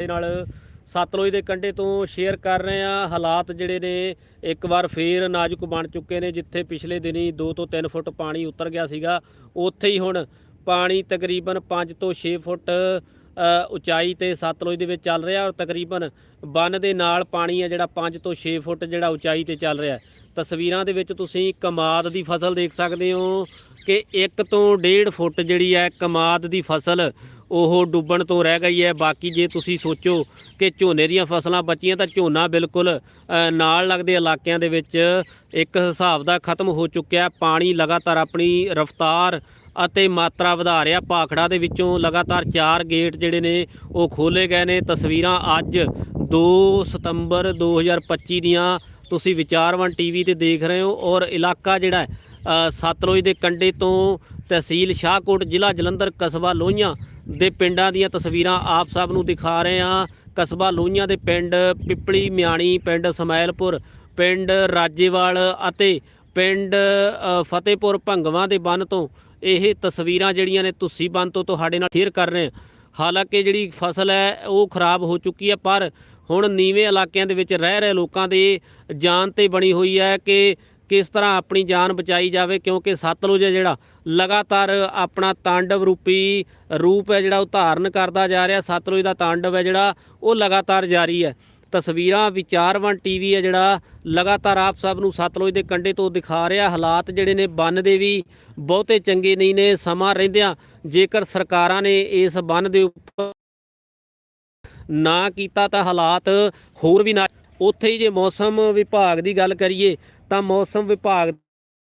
ਦੇ ਨਾਲ ਸਤਲੁਜ ਦੇ ਕੰਢੇ ਤੋਂ ਸ਼ੇਅਰ ਕਰ ਰਹੇ ਆ ਹਾਲਾਤ ਜਿਹੜੇ ਨੇ, ਇੱਕ ਵਾਰ ਫੇਰ ਨਾਜ਼ੁਕ ਬਣ ਚੁੱਕੇ ਨੇ, ਜਿੱਥੇ ਪਿਛਲੇ ਦਿਨੀ 2 ਤੋਂ 3 ਫੁੱਟ ਪਾਣੀ ਉਤਰ ਗਿਆ ਸੀਗਾ। ਉੱਥੇ ਹੀ ਹੁਣ ਪਾਣੀ ਤਕਰੀਬਨ 5 ਤੋਂ 6 ਫੁੱਟ ਉਚਾਈ ਤੇ ਸਤਲੁਜ ਦੇ ਵਿੱਚ ਚੱਲ ਰਿਹਾ ਔਰ ਤਕਰੀਬਨ ਬੰਨ ਦੇ ਨਾਲ ਪਾਣੀ ਹੈ ਜਿਹੜਾ 5 ਤੋਂ 6 ਫੁੱਟ ਜਿਹੜਾ ਉਚਾਈ ਤੇ ਚੱਲ ਰਿਹਾ ਤਸਵੀਰਾਂ ਦੇ ਵਿੱਚ ਤੁਸੀਂ ਕਮਾਦ ਦੀ ਫਸਲ ਦੇਖ ਸਕਦੇ ਹੋ ਕਿ 1 ਤੋਂ 1.5 ਫੁੱਟ ਜਿਹੜੀ ਹੈ ਕਮਾਦ ਦੀ ਫਸਲ ਉਹ ਡੁੱਬਣ ਤੋਂ ਰਹਿ ਗਈ ਹੈ। ਬਾਕੀ ਜੇ ਤੁਸੀਂ ਸੋਚੋ ਕਿ ਝੋਨੇ ਦੀਆਂ ਫਸਲਾਂ ਬਚੀਆਂ ਤਾਂ ਝੋਨਾ ਬਿਲਕੁਲ ਨਾਲ ਲੱਗਦੇ ਇਲਾਕਿਆਂ ਦੇ ਵਿੱਚ ਇੱਕ ਹਿਸਾਬ ਦਾ ਖਤਮ ਹੋ ਚੁੱਕਿਆ। ਪਾਣੀ ਲਗਾਤਾਰ ਆਪਣੀ ਰਫ਼ਤਾਰ ਅਤੇ ਮਾਤਰਾ ਵਧਾ ਰਿਹਾ। ਭਾਖੜਾ ਦੇ ਵਿੱਚੋਂ ਲਗਾਤਾਰ 4 ਗੇਟ ਜਿਹੜੇ ਨੇ ਉਹ ਖੋਲੇ ਗਏ ਨੇ। ਤਸਵੀਰਾਂ ਅੱਜ 2 ਸਤੰਬਰ 2025 ਦੀਆਂ ਤੁਸੀਂ ਵਿਚਾਰਵਨ ਟੀਵੀ ਤੇ ਦੇਖ ਰਹੇ ਹੋ ਔਰ ਇਲਾਕਾ ਜਿਹੜਾ ਹੈ, ਸਤਲੁਜ ਦੇ ਕੰਢੇ ਤੋਂ ਤਹਿਸੀਲ ਸ਼ਾਹਕੋਟ ਜ਼ਿਲ੍ਹਾ ਜਲੰਧਰ ਕਸਬਾ ਲੋਹੀਆਂ ਦੇ ਪਿੰਡਾਂ ਦੀਆਂ ਤਸਵੀਰਾਂ ਆਪ ਸਭ ਨੂੰ ਦਿਖਾ ਰਹੇ ਹਾਂ। ਕਸਬਾ ਲੋਹੀਆਂ ਦੇ ਪਿੰਡ ਪਿੱਪਲੀ ਮਿਆਣੀ, ਪਿੰਡ ਸਮੈਲਪੁਰ ਪਿੰਡ ਰਾਜੇਵਾਲ ਅਤੇ ਪਿੰਡ ਫਤਿਹਪੁਰ ਭੰਗਵਾ ਦੇ ਬੰਨ ਤੋਂ ਇਹ ਤਸਵੀਰਾਂ ਜਿਹੜੀਆਂ ਨੇ ਤੁਸੀਂ ਬੰਨ ਤੋਂ ਤੁਹਾਡੇ ਨਾਲ ਸ਼ੇਅਰ ਕਰ ਰਹੇ ਹਾਂ। ਹਾਲਾਂਕਿ ਜਿਹੜੀ ਫਸਲ ਹੈ, ਉਹ ਖਰਾਬ ਹੋ ਚੁੱਕੀ ਹੈ, ਪਰ ਹੁਣ ਨੀਵੇਂ ਇਲਾਕਿਆਂ ਦੇ ਵਿੱਚ ਰਹਿ ਰਹੇ ਲੋਕਾਂ ਦੇ ਜਾਨ ਤੇ ਬਣੀ ਹੋਈ ਹੈ ਕਿ ਕਿਸ ਤਰ੍ਹਾਂ ਆਪਣੀ ਜਾਨ ਬਚਾਈ ਜਾਵੇ, ਕਿਉਂਕਿ ਸਤਲੁਜ ਹੈ ਜਿਹੜਾ, ਲਗਾਤਾਰ ਆਪਣਾ ਤਾਂਡਵ ਰੂਪੀ ਰੂਪ ਹੈ ਜਿਹੜਾ ਉਹ ਧਾਰਨ ਕਰਦਾ ਜਾ ਰਿਹਾ, ਸਤਲੁਜ ਦਾ ਤਾਂਡਵ ਹੈ ਜਿਹੜਾ, ਉਹ ਲਗਾਤਾਰ ਜਾਰੀ ਹੈ। ਤਸਵੀਰਾਂ ਵਿਚਾਰਵਨ ਟੀਵੀ ਹੈ ਜਿਹੜਾ, ਲਗਾਤਾਰ ਆਪ ਸਭ ਨੂੰ ਸਤਲੁਜ ਦੇ ਕੰਢੇ ਤੋਂ ਦਿਖਾ ਰਿਹਾ, ਹਾਲਾਤ ਜਿਹੜੇ ਨੇ ਬੰਨ ਦੇ ਵੀ ਬਹੁਤੇ ਚੰਗੇ ਨਹੀਂ ਨੇ, ਸਮਾਂ ਰਹਿੰਦਿਆਂ ਜੇਕਰ ਸਰਕਾਰਾਂ ਨੇ ਇਸ ਬੰਨ ਦੇ ਉੱਪਰ ਨਾ ਕੀਤਾ ਤਾਂ ਹਾਲਾਤ ਹੋਰ ਵੀ ਨਾ, ਉੱਥੇ ਹੀ ਜੇ ਮੌਸਮ ਵਿਭਾਗ ਦੀ ਗੱਲ ਕਰੀਏ ਤਾਂ ਮੌਸਮ ਵਿਭਾਗ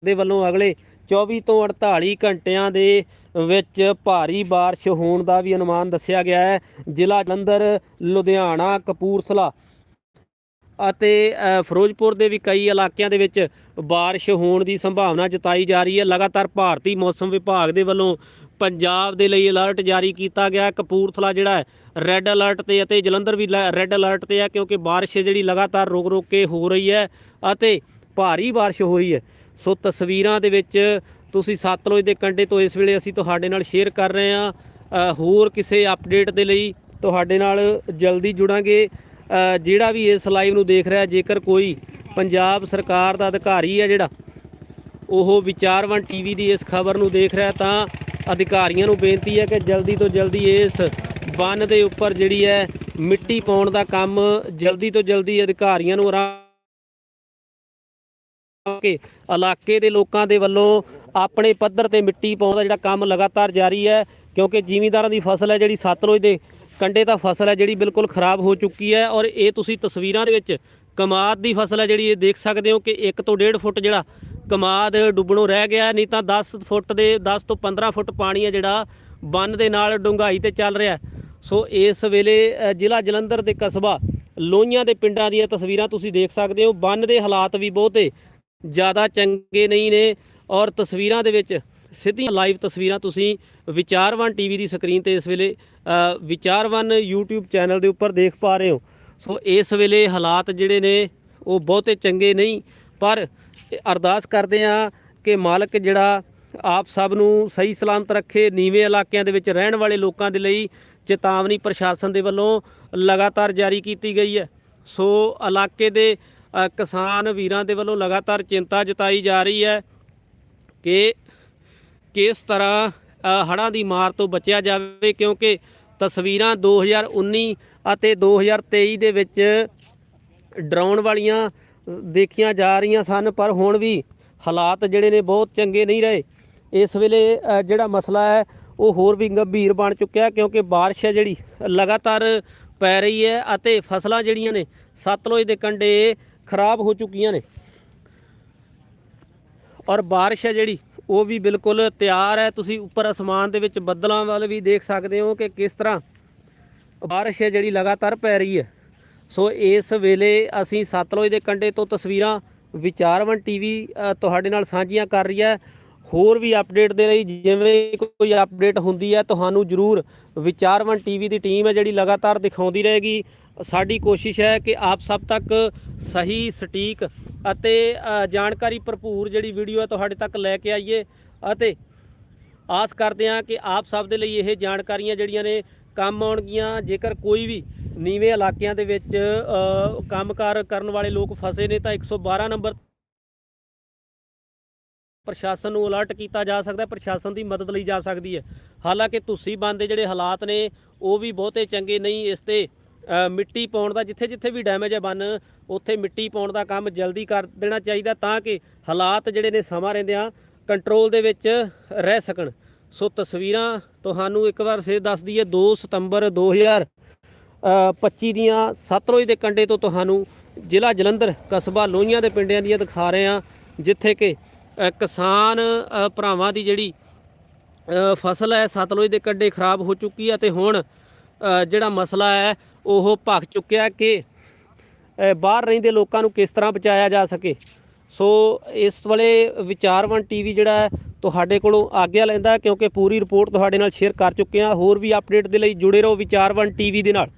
ਦੇ ਵੱਲੋਂ ਅਗਲੇ 24 ਤੋਂ 48 ਘੰਟਿਆਂ ਦੇ ਵਿੱਚ ਭਾਰੀ بارش ਹੋਣ ਦਾ ਵੀ ਅਨੁਮਾਨ ਦੱਸਿਆ ਗਿਆ ਹੈ ਜ਼ਿਲ੍ਹਾ ਜਲੰਧਰ ਲੁਧਿਆਣਾ ਕਪੂਰਥਲਾ ਅਤੇ ਅ, ਫਿਰੋਜ਼ਪੁਰ ਦੇ ਵੀ ਕਈ ਇਲਾਕਿਆਂ ਦੇ ਵਿੱਚ بارش ਹੋਣ ਦੀ ਸੰਭਾਵਨਾ ਜਤਾਈ ਜਾ ਰਹੀ ਹੈ ਲਗਾਤਾਰ ਭਾਰਤੀ ਮੌਸਮ ਵਿਭਾਗ ਦੇ ਵੱਲੋਂ ਪੰਜਾਬ ਦੇ ਲਈ ਅਲਰਟ ਜਾਰੀ ਕੀਤਾ ਗਿਆ ਹੈ। ਕਪੂਰਥਲਾ ਜਿਹੜਾ ਹੈ ਰੈੱਡ ਅਲਰਟ ਤੇ ਅਤੇ ਜਲੰਧਰ ਵੀ ਰੈੱਡ ਅਲਰਟ ਤੇ ਹੈ ਕਿਉਂਕਿ بارش ਜਿਹੜੀ ਲਗਾਤਾਰ ਰੁਕ ਰੁਕ ਕੇ ਹੋ ਰਹੀ ਹੈ ਅਤੇ ਭਾਰੀ بارش ਹੋ ਰਹੀ ਹੈ ਸੋ ਤਸਵੀਰਾਂ ਦੇ ਵਿੱਚ ਤੁਸੀਂ ਸਤਲੁਜ ਦੇ ਕੰਢੇ ਤੋਂ ਇਸ ਵੇਲੇ ਅਸੀਂ ਤੁਹਾਡੇ ਨਾਲ ਸ਼ੇਅਰ ਕਰ ਰਹੇ ਹਾਂ ਅ, ਹੋਰ ਕਿਸੇ ਅਪਡੇਟ ਦੇ ਲਈ ਤੁਹਾਡੇ ਨਾਲ ਜਲਦੀ ਜੁੜਾਂਗੇ ਅ, ਜਿਹੜਾ ਵੀ ਇਸ ਲਾਈਵ ਨੂੰ ਦੇਖ ਰਿਹਾ ਜੇਕਰ ਕੋਈ ਪੰਜਾਬ ਸਰਕਾਰ ਦਾ ਅਧਿਕਾਰੀ ਹੈ ਜਿਹੜਾ ਉਹ ਵਿਚਾਰਵਨ ਟੀਵੀ ਦੀ ਇਸ ਖਬਰ ਨੂੰ ਦੇਖ ਰਿਹਾ ਤਾਂ ਅਧਿਕਾਰੀਆਂ ਨੂੰ ਬੇਨਤੀ ਹੈ ਕਿ ਜਲਦੀ ਤੋਂ ਜਲਦੀ ਇਸ ਬੰਨ ਦੇ ਉੱਪਰ ਜਿਹੜੀ ਹੈ ਮਿੱਟੀ ਪਾਉਣ ਦਾ ਕੰਮ ਜਲਦੀ ਤੋਂ ਜਲਦੀ ਅਧਿਕਾਰੀਆਂ ਨੂੰ ਆਰਾਮ ਕਿ ਇਲਾਕੇ ਦੇ ਲੋਕਾਂ ਦੇ ਵੱਲੋਂ ਆਪਣੇ ਪੱਧਰ ਤੇ ਮਿੱਟੀ ਪਾਉਣ ਦਾ ਜਿਹੜਾ ਕੰਮ ਲਗਾਤਾਰ ਜਾਰੀ ਹੈ, ਕਿਉਂਕਿ ਜ਼ਿਮੀਂਦਾਰਾਂ ਦੀ ਫਸਲ ਹੈ ਜਿਹੜੀ ਸਤਲੁਜ ਦੇ ਕੰਢੇ ਤਾਂ ਫਸਲ ਹੈ ਜਿਹੜੀ ਬਿਲਕੁਲ ਖਰਾਬ ਹੋ ਚੁੱਕੀ ਹੈ ਔਰ ਇਹ ਤੁਸੀਂ ਤਸਵੀਰਾਂ ਦੇ ਵਿੱਚ ਕਮਾਦ ਦੀ ਫਸਲ ਹੈ ਜਿਹੜੀ ਇਹ ਦੇਖ ਸਕਦੇ ਹੋ ਕਿ 1 ਤੋਂ 1.5 ਫੁੱਟ ਜਿਹੜਾ ਕਮਾਦ ਡੁੱਬਣੋਂ ਰਹਿ ਗਿਆ ਨਹੀਂ ਤਾਂ 10 ਫੁੱਟ ਦੇ 10 ਤੋਂ 15 ਫੁੱਟ ਪਾਣੀ ਹੈ ਜਿਹੜਾ ਬੰਨ ਦੇ ਨਾਲ ਡੂੰਘਾਈ ਤੇ ਚੱਲ ਰਿਹਾ ਸੋ ਇਸ ਵੇਲੇ ਜ਼ਿਲ੍ਹਾ ਜਲੰਧਰ ਦੇ ਕਸਬਾ ਲੋਹੀਆਂ ਦੇ ਪਿੰਡਾਂ ਦੀਆਂ ਤਸਵੀਰਾਂ ਤੁਸੀਂ ਦੇਖ ਸਕਦੇ ਹੋ। ਬੰਨ ਦੇ ਹਾਲਾਤ ਵੀ ਬਹੁਤੇ ਜ਼ਿਆਦਾ ਚੰਗੇ ਨਹੀਂ ਨੇ ਔਰ ਤਸਵੀਰਾਂ ਦੇ ਵਿੱਚ ਸਿੱਧੀਆਂ ਲਾਈਵ ਤਸਵੀਰਾਂ ਤੁਸੀਂ ਵਿਚਾਰਵਨ ਟੀਵੀ ਦੀ ਸਕਰੀਨ ਤੇ ਇਸ ਵੇਲੇ ਅ, ਵਿਚਾਰਵਨ YouTube ਚੈਨਲ ਦੇ ਉੱਪਰ ਦੇਖ ਪਾ ਰਹੇ ਹੋ। ਸੋ ਇਸ ਵੇਲੇ ਹਾਲਾਤ ਜਿਹੜੇ ਨੇ ਉਹ ਬਹੁਤੇ ਚੰਗੇ ਨਹੀਂ ਪਰ ਅਰਦਾਸ ਕਰਦੇ ਆ ਕਿ ਮਾਲਕ ਜਿਹੜਾ ਆਪ ਸਭ ਨੂੰ ਸਹੀ ਸਲਾਮਤ ਰੱਖੇ ਨੀਵੇਂ ਇਲਾਕਿਆਂ ਦੇ ਵਿੱਚ ਰਹਿਣ ਵਾਲੇ ਲੋਕਾਂ ਦੇ ਲਈ ਚੇਤਾਵਨੀ ਪ੍ਰਸ਼ਾਸਨ ਦੇ ਵੱਲੋਂ ਲਗਾਤਾਰ ਜਾਰੀ ਕੀਤੀ ਗਈ ਹੈ। ਸੋ ਇਲਾਕੇ ਦੇ ਕਿਸਾਨ ਵੀਰਾਂ ਦੇ ਵੱਲੋਂ ਲਗਾਤਾਰ ਚਿੰਤਾ ਜਤਾਈ ਜਾ ਰਹੀ ਹੈ ਕਿ ਕਿਸ ਤਰ੍ਹਾਂ ਅ, ਹੜ੍ਹਾਂ ਦੀ ਮਾਰ ਤੋਂ ਬਚਿਆ ਜਾਵੇ ਕਿਉਂਕਿ ਤਸਵੀਰਾਂ 2019 ਅਤੇ 2023 ਦੇ ਵਿੱਚ ਡਰਾਉਣ ਵਾਲੀਆਂ ਦੇਖੀਆਂ ਜਾ ਰਹੀਆਂ ਸਨ ਪਰ ਹੁਣ ਵੀ ਹਾਲਾਤ ਜਿਹੜੇ ਨੇ ਬਹੁਤ ਚੰਗੇ ਨਹੀਂ ਰਹੇ। ਇਸ ਵੇਲੇ ਜਿਹੜਾ ਮਸਲਾ ਹੈ ਉਹ ਹੋਰ ਵੀ ਗੰਭੀਰ ਬਣ ਚੁੱਕਿਆ ਕਿਉਂਕਿ ਬਾਰਿਸ਼ ਹੈ ਜਿਹੜੀ ਲਗਾਤਾਰ ਪੈ ਰਹੀ ਹੈ ਅਤੇ ਫਸਲਾਂ ਜਿਹੜੀਆਂ ਨੇ ਸਤਲੁਜ ਦੇ ਕੰਢੇ ਖਰਾਬ ਹੋ ਚੁੱਕੀਆਂ ਨੇ। ਔਰ ਬਾਰਿਸ਼ ਹੈ ਜਿਹੜੀ, ਉਹ ਵੀ ਬਿਲਕੁਲ ਤਿਆਰ ਹੈ। ਤੁਸੀਂ ਉੱਪਰ ਅਸਮਾਨ ਦੇ ਵਿੱਚ ਬੱਦਲਾਂ ਵੱਲ ਵੀ ਦੇਖ ਸਕਦੇ ਹੋ ਕਿ ਕਿਸ ਤਰ੍ਹਾਂ ਬਾਰਿਸ਼ ਹੈ ਜਿਹੜੀ ਲਗਾਤਾਰ ਪੈ ਰਹੀ ਹੈ। ਸੋ ਇਸ ਵੇਲੇ ਅਸੀਂ ਸਤਲੁਜ ਦੇ ਕੰਢੇ ਤੋਂ ਤਸਵੀਰਾਂ ਵਿਚਾਰਵਨ ਟੀਵੀ ਤੁਹਾਡੇ ਨਾਲ ਸਾਂਝੀਆਂ ਕਰ ਰਹੀ ਹੈ। ਹੋਰ ਵੀ ਅਪਡੇਟ ਦੇ ਲਈ ਜਿਵੇਂ ਕੋਈ ਅਪਡੇਟ ਹੁੰਦੀ ਹੈ, ਤੁਹਾਨੂੰ ਜਰੂਰ ਵਿਚਾਰਵਨ ਟੀਵੀ ਦੀ ਟੀਮ ਹੈ ਜਿਹੜੀ ਲਗਾਤਾਰ ਦਿਖਾਉਂਦੀ ਰਹੇਗੀ। ਸਾਡੀ ਕੋਸ਼ਿਸ਼ ਹੈ ਕਿ ਆਪ ਸਭ ਤੱਕ ਸਹੀ ਸਟੀਕ ਅਤੇ ਜਾਣਕਾਰੀ ਭਰਪੂਰ ਜਿਹੜੀ ਵੀਡੀਓ ਹੈ ਤੁਹਾਡੇ ਤੱਕ ਲੈ ਕੇ ਆਈਏ ਅਤੇ ਆਸ ਕਰਦੇ ਹਾਂ ਕਿ ਆਪ ਸਭ ਦੇ ਲਈ ਇਹ ਜਾਣਕਾਰੀਆਂ ਜਿਹੜੀਆਂ ਨੇ ਕੰਮ ਆਉਣਗੀਆਂ। ਜੇਕਰ ਕੋਈ ਵੀ ਨੀਵੇਂ ਇਲਾਕਿਆਂ ਦੇ ਵਿੱਚ ਅ, ਕੰਮਕਾਰ ਕਰਨ ਵਾਲੇ ਲੋਕ ਫਸੇ ਨੇ ਤਾਂ 112 ਨੰਬਰ ਪ੍ਰਸ਼ਾਸਨ ਨੂੰ ਅਲਰਟ ਕੀਤਾ ਜਾ ਸਕਦਾ ਹੈ ਪ੍ਰਸ਼ਾਸਨ ਦੀ ਮਦਦ ਲਈ ਜਾ ਸਕਦੀ ਹੈ। ਹਾਲਾਂਕਿ ਤੁਸੀਂ ਬੰਦ ਦੇ ਜਿਹੜੇ ਹਾਲਾਤ ਨੇ ਉਹ ਵੀ ਬਹੁਤੇ ਚੰਗੇ ਨਹੀਂ ਇਸ ਤੇ ਮਿੱਟੀ ਪਾਉਣ ਦਾ ਜਿੱਥੇ ਜਿੱਥੇ ਵੀ ਡੈਮੇਜ ਹੈ ਬੰਨ ਉੱਥੇ ਮਿੱਟੀ ਪਾਉਣ ਦਾ ਕੰਮ ਜਲਦੀ ਕਰ ਦੇਣਾ ਚਾਹੀਦਾ ਤਾਂ ਕਿ ਹਾਲਾਤ ਜਿਹੜੇ ਨੇ ਸਮਾਂ ਰਹਿੰਦਿਆਂ ਕੰਟਰੋਲ ਦੇ ਵਿੱਚ ਰਹਿ ਸਕਣ। ਸੋ ਤਸਵੀਰਾਂ ਤੁਹਾਨੂੰ ਇੱਕ ਵਾਰ ਫੇਰ ਦੱਸ ਦਈਏ 2 ਸਤੰਬਰ 2000 ਅ, 25 ਦੀਆਂ ਸਤਲੁਜ ਦੇ ਕੰਢੇ ਤੋਂ ਤੁਹਾਨੂੰ ਜ਼ਿਲ੍ਹਾ ਜਲੰਧਰ ਕਸਬਾ ਲੋਹੀਆਂ ਦੇ ਪਿੰਡਾਂ ਦੀਆਂ ਦਿਖਾ ਰਹੇ ਹਾਂ ਜਿੱਥੇ ਕਿ ਕਿਸਾਨ ਭਰਾਵਾਂ ਦੀ ਜਿਹੜੀ ਫਸਲ ਹੈ ਸਤਲੁਜ ਦੇ ਕੰਢੇ ਖਰਾਬ ਹੋ ਚੁੱਕੀ ਹੈ ਤੇ ਹੁਣ ਜਿਹੜਾ ਮਸਲਾ ਹੈ ਉਹ ਭਖ ਚੁੱਕਿਆ ਕਿ ਬਾਹਰ ਰਹਿੰਦੇ ਲੋਕਾਂ ਨੂੰ ਕਿਸ ਤਰ੍ਹਾਂ ਬਚਾਇਆ ਜਾ ਸਕੇ। ਸੋ ਇਸ ਵੇਲੇ ਵਿਚਾਰਵਨ ਟੀਵੀ ਜਿਹੜਾ ਤੁਹਾਡੇ ਕੋਲੋਂ ਆਗਿਆ ਲੈਂਦਾ ਕਿਉਂਕਿ ਪੂਰੀ ਰਿਪੋਰਟ ਤੁਹਾਡੇ ਨਾਲ ਸ਼ੇਅਰ ਕਰ ਚੁੱਕੇ ਹਾਂ। ਹੋਰ ਵੀ ਅਪਡੇਟ ਦੇ ਲਈ ਜੁੜੇ ਰਹੋ ਵਿਚਾਰਵਨ ਟੀਵੀ ਦੇ ਨਾਲ।